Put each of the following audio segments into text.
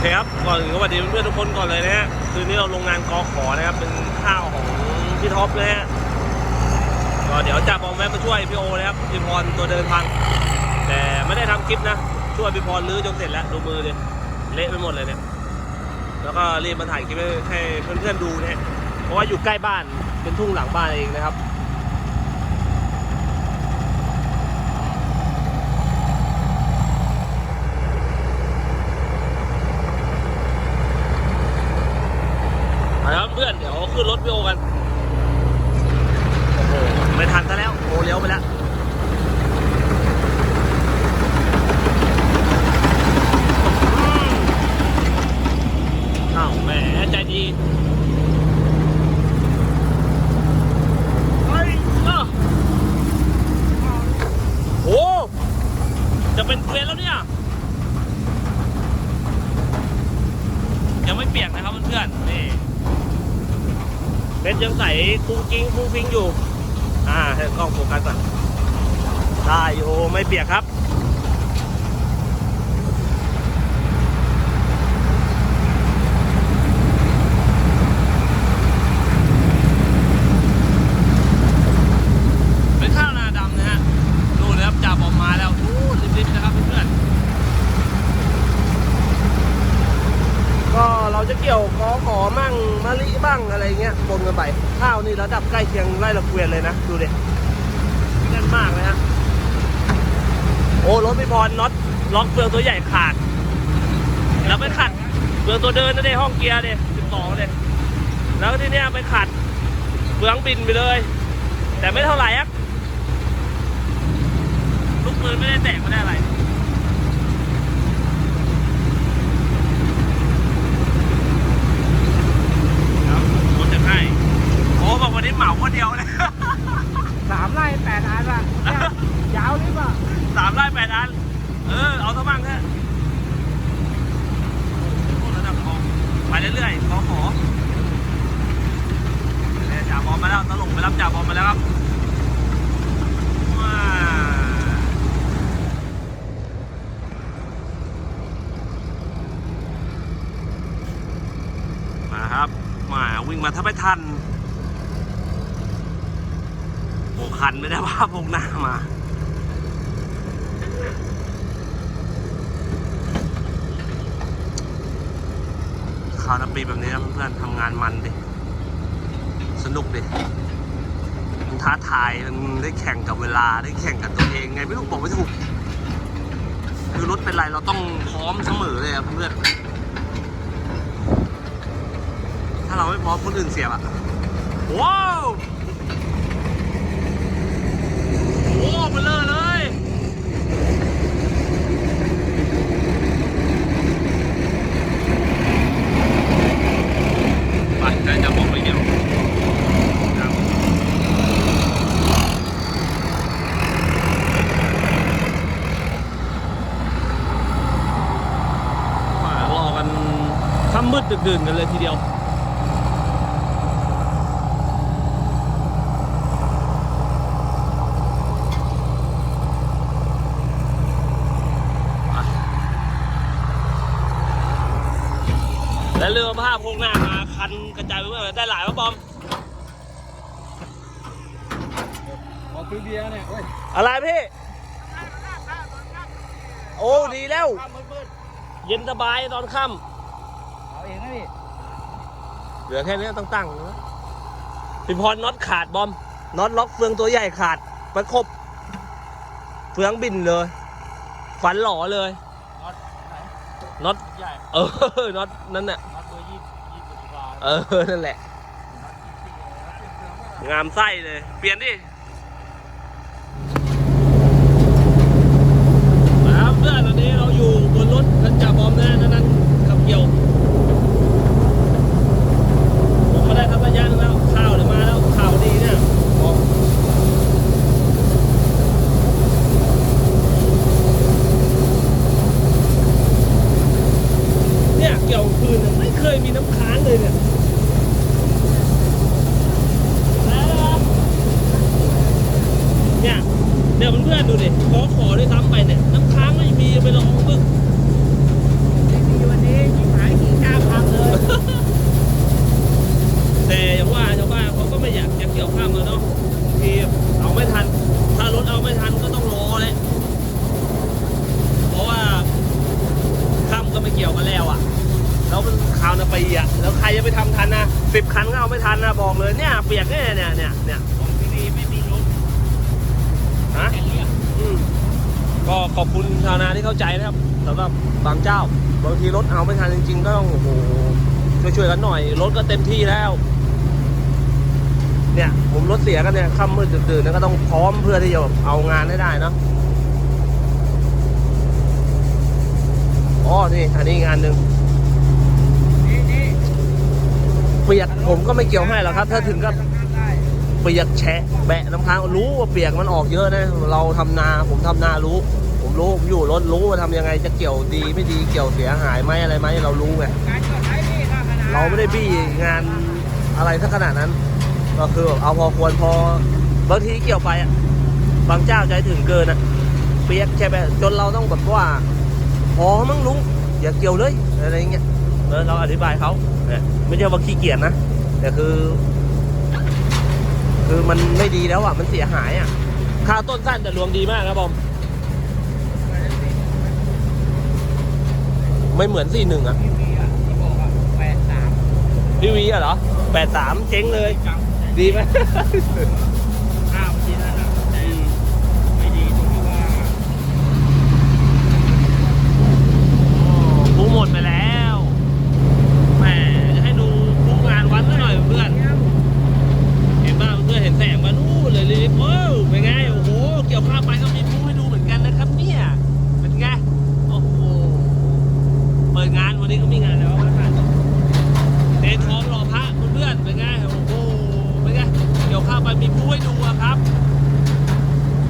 เคครับ ก่อนอื่นก็สวัสดีเพื่อนๆทุกคนก่อนเลยนะฮะ คืนนี้เราลงงานกอขอนะครับ เป็นข้าวของพี่ท็อปนะฮะ ก็เดี๋ยวจ่าบอมแวะมาช่วยพี่โอนะครับ พี่พรตัวเดินพัง แต่ไม่ได้ทำคลิปนะ ช่วยพี่พรลื้อจนเสร็จแล้ว ดูมือดิเละไปหมดเลยเนี่ย แล้วก็รีบมาถ่ายคลิปให้ให้เพื่อนๆดูนะฮะ เพราะว่าอยู่ใกล้บ้าน เป็นทุ่งหลังบ้านเองนะครับ ไปครับเพื่อนเดี๋ยวขึ้นรถพี่โอกัน โอ้โหไม่ทันซะแล้วโอเลี้ยวไปแล้วอืมอ้าวแหมใจดีเฮ้ยอ้าวโอ้จะเป็นเกวียนแล้วเนี่ย ยังไม่เปียกนะครับเพื่อนๆนี่ กุ้งกิ้งคุ้งฟิงอยู่ อ่าให้กล้องโฟกัสก่อนได้โอไม่เปียกครับ เป็นข้าวนาดำนะฮะ ดูเลยครับจับออกมาแล้วอู้ริบๆนะครับเพื่อนๆ ก็เราจะเกี่ยวขอขอมั่งมะลิบ้างอะไรเงี้ยปนกันไป ข้าวนี่ ระดับใกล้เคียงไร่ละเกวียนเลยนะ ดูดิแน่นมากเลยฮะโอ้รถพี่พรน็อตล็อกเฟืองตัวใหญ่ขาด แล้วไปขัดเฟืองตัวเดินนะเด้ห้องเกียร์เด้สิบสองเด้แล้วที่เนี้ยไปขัดเฟืองบินไปเลย แต่ไม่เท่าไหร่อะลูกปืนไม่ได้แตกไม่ได้อะไร ครับรถจะให้โอ้บอก วันนี้เหมาคนเดียวเลยสามไร่แปดอันอะเนี่ยยาวนี่ป่ะสามไร่แปดอัน เออ เอาซะบ้างเถอะโอ้ระดับทองไปเรื่อยๆขอขอเนี่ยจ่าบอมมาแล้วตลกไปรับจ่าบอมมาแล้วครับว้ามาครับ มาวิ่งมาถ้าไม่ทันโอ้ คันไม่ได้ว่าพงหน้ามาข้าวน้ำปีแบบนี้นะเพื่อนๆทำงานมันดิ สนุกดิมันท้าทายมันได้แข่งกับเวลาได้แข่งกับตัวเองไงไม่รู้บอกไม่ถูก คือรถเป็นไรเราต้องพร้อมเสมอเลยอะเพื่อนถ้าเราไม่พร้อมคนอื่นเสียบอะว้าว โอ้เบลอเลย ไปใกล้จะบอกไปเกี่ยวครับมารอกันค่ำมืดดึกดื่นกันเลยทีเดียว และเรือ ผ้าพงหน้ามาคันกระจายไปเมื่อได้หลายปะบอม ขอซื้อเบียร์เนี่ยโอ้ยอะไรพี่ โอ้ดีแล้ว ข้ามมืดเย็นสบายตอนค่ๆเอาเองนะพี่ำเหลือแค่นี้ต้องตั้งนะพี่พรน็อตขาดบอมน็อตล็อกเฟืองตัวใหญ่ขาดประคบ เฟืองบินเลย ฝันหล่อเลยน็อตไหนน็อต ใหญ่ เออ น็อตนั่นน่ะ เออ นั่นแหละ งามไส้เลย เปลี่ยนดิมาครับเพื่อนตอนนี้เราอยู่บนรถคันจ่าบอมนะนั่นนั่นขับเกี่ยวผมมาได้ทัพยานงแล้วข่าวเดี๋ยวมาแล้วข่าวดีเนี่ยบอกเนี่ยเกี่ยวคืนน่ะไม่เคยมีน้ำค้างเลยเนี่ย เนี่ยเดี๋ยวเพื่อนๆดูดิขอขอด้วยซ้ำไปเนี่ย น้ำค้างไม่มีไปลองบึ้ง ไม่มีวันนี้ที่ไหน ยวกันแล้วอะ แล้วมันคราวนาปีอะแล้วใครจะไปทำทันนะสิบคันก็เอาไม่ทันนะบอกเลยเนี่ยเปียกแน่เนี่ยเนี่ยเนี่ยของที่นี่ไม่มีรถฮะกอืมก็ขอบคุณชาวนาที่เข้าใจนะครับสำหรับบางเจ้า บางทีรถเอาไม่ทันจริง ๆ ก็ต้องโอ้โหช่วยๆกันหน่อยรถก็เต็มที่แล้ว เนี่ยผมรถเสียกันเนี่ยค่ำมืดตื่นๆนะก็ต้องพร้อมเพื่อที่จะเอางานให้ได้นะอ๋อนี่อันนี้งานหนึ่ง นี่นี่ เปียกผมก็ไม่เกี่ยวให้หรอกครับ ถ้าถึงกับได้เปียกแฉะแบะน้ำค้างรู้ว่าเปียกมันออกเยอะนะ เราทำนาผมทำนารู้ ผมรู้ผมอยู่รถรู้ว่าทำยังไงจะเกี่ยวดีไม่ดีเกี่ยวเสียหายไหมอะไรไหมเรารู้ไงเราไม่ได้บี้งานอะไรสักขนาดนั้น ก็คือเอาพอควรพอบางทีเกี่ยวไปอะบางเจ้าใจถึงเกินอะเปียกแฉะแบะจนเราต้องแบบว่าพอมั้งลุงอย่าเกี่ยวเลยอะไรเงี้ยเออเราอธิบายเขาเนี่ย ไม่ใช่ว่าขี้เกียจนะแต่คือ คือมันไม่ดีแล้วอะ มันเสียหายอะค่าต้นสั้นแต่รวงดีมากครับผมไม่เหมือนสี่หนึ่งอะพี่วีอะที่บอกอะแปดสามพี่วีอะเหรอแปดสามเจ๊งเลย ดีไหม ข้าวที่นั่นอะแต่ไม่ดีตรงที่ว่า กูหมดไปแล้วแหมจะให้ดูผู้งานวัดซะหน่อยเพื่อน เห็นป่ะเพื่อนเห็นแสงมานู่นเลยรีบเอ้าเป็นไง โอ้โห เกี่ยวข้าวไปก็มีผู้ให้ดูเหมือนกันนะครับเนี่ย เป็นไง โอ้โห เปิดงานวันนี้ก็มีงานแล้วนะครับเตะท้องรอพระเพื่อนๆเป็นไง โอ้โห เป็นไง เกี่ ดูให้ดูอะครับ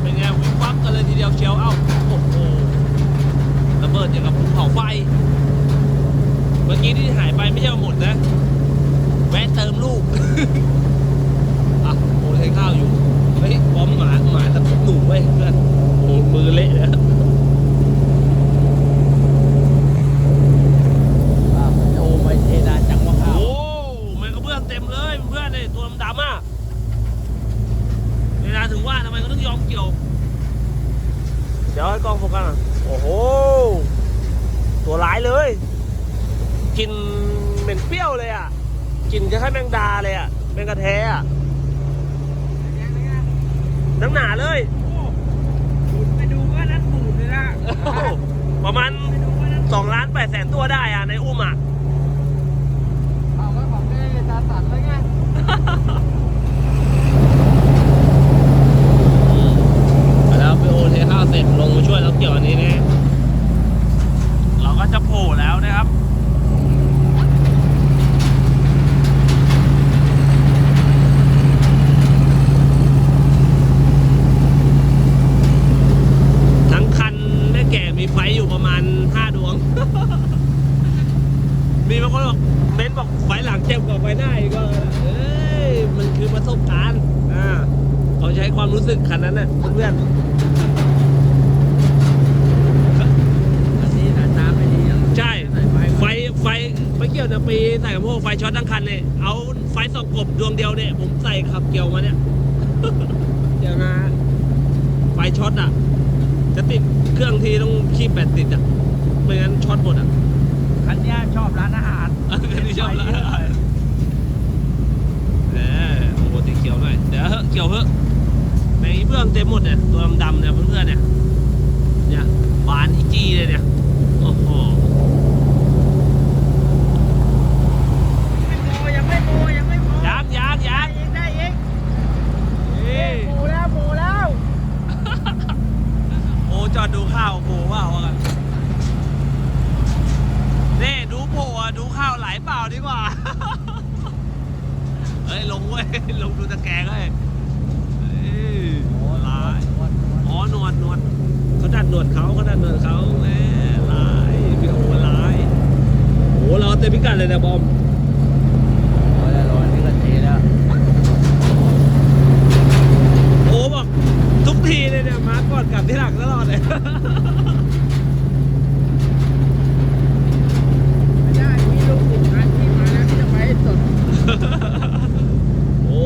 เป็นไงวิ่งวับกันเลยทีเดียวเชียวเอ้าโอ้โหระเบิดอย่างกับภูเขาไฟ เมื่อกี้ที่หายไปไม่ใช่หมดนะแวะเติมลูกอะโอ้ยใช้ข้าวอยู่เฮ้ยบอมหมาหมาตะคุบหนูเว้ยเพื่อนโอ้มือเละแลยอะ โอ้ไปเทดาจังว่าข้าว โอ้แมงกระเบื้องเต็มเลยเพื่อนเลยตัวดำๆอะเวลาถึงว่าทำไมเขาต้องยอมเกี่ยว เดี๋ยวให้กล้องโฟกัสอะโอ้โห ตัวร้ายเลยกลินเหม็นเปรี้ยวเลยอะกลินจะให้แมงดาเลยอะแมงกระแทอะน้ำหนาเลย ไปดูก็นัดบูดเลยนะ โอ้โหประมาณ ไปดูก็นัด สองล้านแปดแสนตัวได้อะในอุ้มอะ เอาก็ของได้ตาตัดเลยไง แล้วไปโอเทข้าวเสร็จลงมาช่วยเราเกี่ยวอันนี้นะเราก็จะโผล่แล้วนะครับ ทั้งคันแม่แก่มีไฟอยู่ประมาณ 5 ดวง มีบางคนบอกเม้นบอกไฟหลังเจ็บกว่าไฟหน้าอีกก็เอ้ย มันคือประสบการณ์อ่าเขาใช้ความรู้สึกคันนั้นน่ะเพื่อน อันนี้ถ้าน้ำไม่ดียัง ๆใช่ ใส่ไฟ ไฟไฟไม่เกี่ยวนะปีใส่กับพวกไฟช็อตทั้งคันเลยเอาไฟสองกบดวงเดียวเนี่ยผมใส่ขับเกี่ยวมาเนี่ยเดี๋ยวนะไฟช็อตอะ จะติดเครื่องทีต้องคีบแบตติดอะไม่งั้นช็อตหมดอะคันเนี้ยชอบร้านอาหารเออคันนี้ชอบร้านอาหารเออโอ้โหติดเขียวหน่อยเดี๋ยวเหอะเขียวเหอะในเบื้องเต็มหมดเนี่ยตัวดำๆเนี่ยเพื่อนๆเนี่ยเนี่ยบานอีจีเลยเนี่ย โอ้โห ไม่โมยังไม่โมยังไม่โม ยางยางยาง ได้อีกได้อีก นี่ โมแล้วโมแล้ว โอ้จอดดูข้าวโผล่ว่าว่ากันนี่ดูโผล่อะดูข้าวไหลเปล่าดีกว่า เฮ้ย ลงเว้ย ลงดูตะแกรงเว้ยเฮ้ยลาย อ๋อหนวดหนวดเขาดัด หนวดเขาเขาดัดหนวดเขาแหมลายพี่โอ้ลายโอ้เราเต็มพิกัดเลยนะบอมร้อยละร้อยนี่ก็เทแล้วโอ้บอกทุกทีเลยเนี่ยมาก่อนกลับที่หลังตลอดเลยไม่ได้มีลูกศิษย์อันที่มาแล้วที่จะไปให้สุดโอ้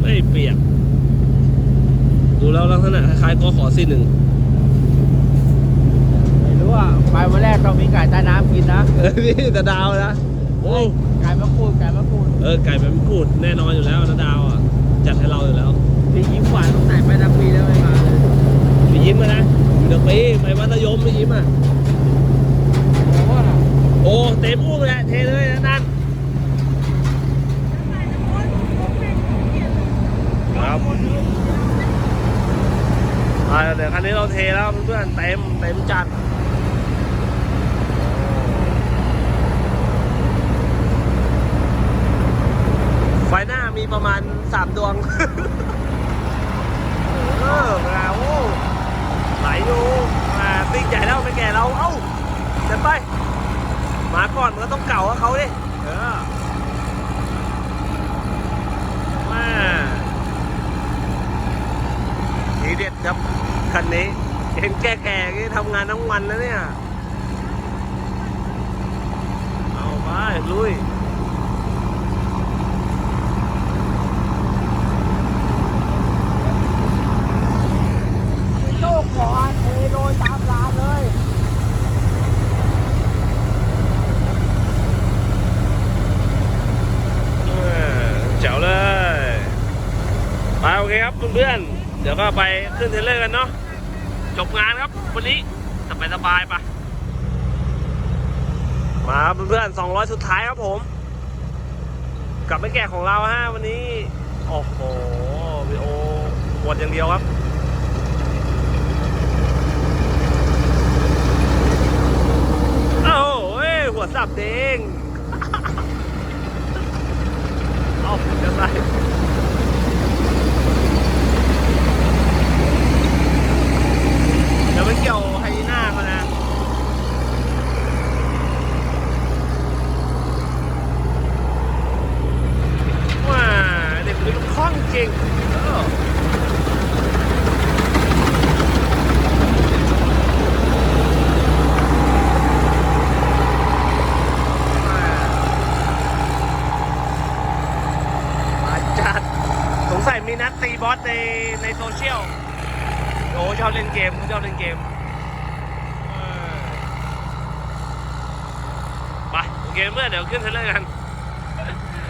ไม่เปียกดูแล้วลักษณะคล้ายๆกอขอสี่หนึ่ง ไม่รู้ ว่าไปวันแรกต้องมีไก่ใต้น้ำกินนะ เออนี่แต่ดาวนะโอ้ไก่มะกรูดไก่มะกรูดเออไก่เป็นกูดแน่นอนอยู่แล้วนะดาวอะจัดให้เราอยู่แล้วมียิ้มหวานตรงไหนไปทั้งปีแล้วไม่มาเลยไปยิ้มมานะอยู่เด็กปีไปมัธยมไปยิ้มอะโอ้โหโอ้เต็มอุ้งเลยเทเลยนะนั่นครับอ่าเดี๋ยวคันนี้เราเทแล้วเพื่อนๆเต็มเต็มจัดไฟหน้ามี ประมาณสามดวงเออมาโอ้ไหลอยู่มาติ๊กใหญ่แล้วไม่แก่เรา เอ้าเดินไป มาก่อนมันก็ต้องเก่ากับเขาดิเออมาทีเด็ดครับคันนี้เห็นแก่ๆนี่ทำงานทั้งวันแล้วเนี่ย เอาไปลุย โลกขอเทโดยตามร้านเลย เออแจ๋วเลย ไปโอเคครับเพื่อนๆเดี๋ยวก็ไป ขึ้นเทเลอร์กันเนาะจบงานครับ วันนี้สบายสบายๆไปะมาเพื่อนๆ200สุดท้ายครับผมกับไม่แก่ของเราฮะวันนี้ โอ้โหวิโอหมดอย่างเดียวครับโอ้โหเอ้ยหัวสับเด้งเอาจะไร ดี๋ยวไปเกี่ยวไฮยีน่าเขานะ ว้าเด็กคนนี้มันคล่องจริงเออมาจัด สงสัยมีนัดตีบอสในในโซเชียล โอ้ชอบเล่นเกมเขาชอบเล่นเกมเออไปโอ เคเพื่อนเดี๋ยวขึ้นเทเลอร์กัน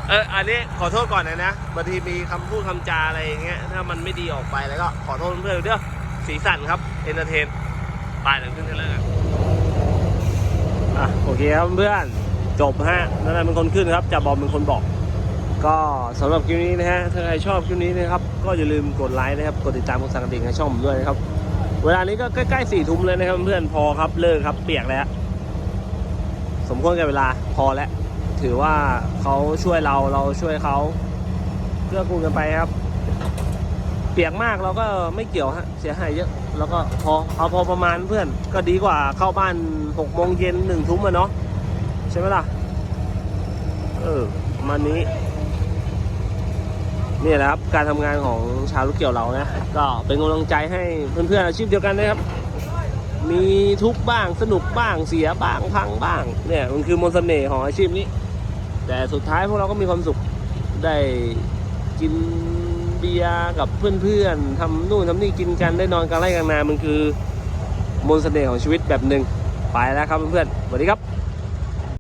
เอออันนี้ขอโทษก่อนนะนะบางทีมีคำพูดคำจาอะไรอย่างเงี้ยถ้ามันไม่ดีออกไปแล้วก็ขอโทษเพื่อนเด้อสีสันครับเอนเตอร์เทนไปเดี๋ยวขึ้นเทเลอร์กันอะโอเคครับเพื่อนจบฮะนั่นแหละเป็นคนขึ้นครับจ่าบอมเป็นคนบอก ก็สำหรับคลิปนี้นะฮะถ้าใครชอบคลิปนี้นะครับก็อย่าลืมกดไลค์นะครับกดติดตามกดสั่งติ่งให้ช่องผมด้วยนะครับเวลานี้ก็ใกล้ๆสี่ทุ่มเลยนะครับเพื่อนๆพอครับเลิกครับเปียกแล้ว สมควรกับเวลาพอแล้ว ถือว่าเขาช่วยเราเราช่วยเขาเพื่อกูกันไปครับ เปียกมากเราก็ไม่เกี่ยวฮะเสียหายเยอะ แล้วก็พอเอาพอประมาณเพื่อน ก็ดีกว่าเข้าบ้านหกโมงเย็นหนึ่งทุ่มอะเนาะใช่ไหมล่ะ เออมานี้นี่แหละครับการทำงานของชาวลูกเกี่ยวเรานะ ก็เป็นกำลังใจให้เพื่อนๆอาชีพเดียวกันนะครับ มีทุกบ้างสนุกบ้างเสียบ้างพังบ้าง เนี่ยมันคือมนต์เสน่ห์ของอาชีพนี้ แต่สุดท้ายพวกเราก็มีความสุขได้กินเบียร์กับเพื่อนๆทำนู่นทำนี่กินกันได้นอนกลางไร่กลางนามันคือมนต์เสน่ห์ของชีวิตแบบหนึ่งไปแล้วครับเพื่อนๆสวัสดีครับ